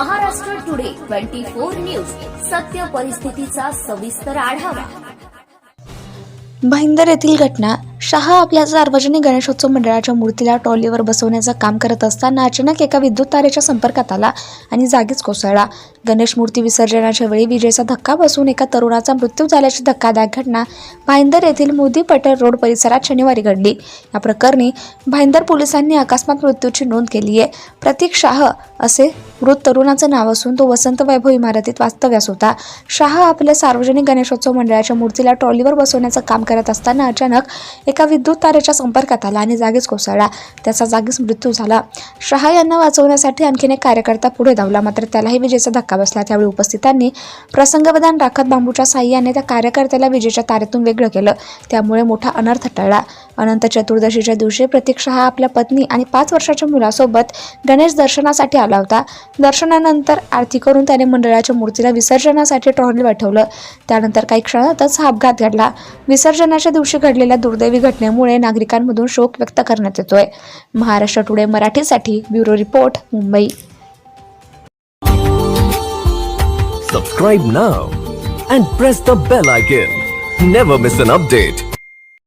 Maharashtra today twenty four news. सत्य परिस्थितीचा सविस्तर आढावा. भाईंदर येथील घटना शहा आपल्या सार्वजनिक गणेशोत्सव मंडळाच्या मूर्तीला ट्रॉलीवर बसवण्याचं काम करत असताना अचानक एका विद्युत तारेच्या संपर्कात आला आणि जागीच कोसळला. गणेश मूर्ती विसर्जनाच्या वेळी विजेचा धक्का बसून एका तरुणाचा मृत्यू झाल्याची धक्कादायक घटना भाईंदर येथील मोदी पटेल रोड परिसरात शनिवारी घडली. या प्रकरणी भाईंदर पोलिसांनी अकस्मात मृत्यूची नोंद केली आहे. प्रतीक शाह असे मृत तरुणाचं नाव असून तो वसंत वैभव इमारतीत वास्तव्यास होता. शाह आपल्या सार्वजनिक गणेशोत्सव मंडळाच्या मूर्तीला ट्रॉलीवर बसवण्याचं काम करत असताना अचानक एका विद्युत तारेच्या संपर्कात आला आणि जागीच कोसळला. त्याचा जागीच मृत्यू झाला. शहा यांना वाचवण्यासाठी आणखीन एक कार्यकर्ता पुढे धावला. मात्र त्यालाही विजेचा धक्का बसला. त्यावेळी उपस्थितांनी प्रसंगवधान राखत बांबूच्या साह्याने त्या कार्यकर्त्याला विजेच्या तारेतून वेगळं केलं. त्यामुळे मोठा अनर्थ टळला. अनंत चतुर्दशीच्या दिवशी प्रतीक शहा आपल्या पत्नी आणि पाच वर्षाच्या मुलासोबत गणेश दर्शनासाठी आला होता. दर्शनानंतर आरती करून त्याने मंडळाच्या मूर्तीला विसर्जनासाठी ट्रॉली पाठवलं. त्यानंतर काही क्षणातच हा अपघात घडला. विसर्जनाच्या दिवशी घडलेल्या दुर्दैवी घटनेमुळे नागरिकांमधून शोक व्यक्त करण्यात येतोय. महाराष्ट्र टुडे मराठीसाठी bureau report Mumbai. Subscribe now and press the bell icon never miss an update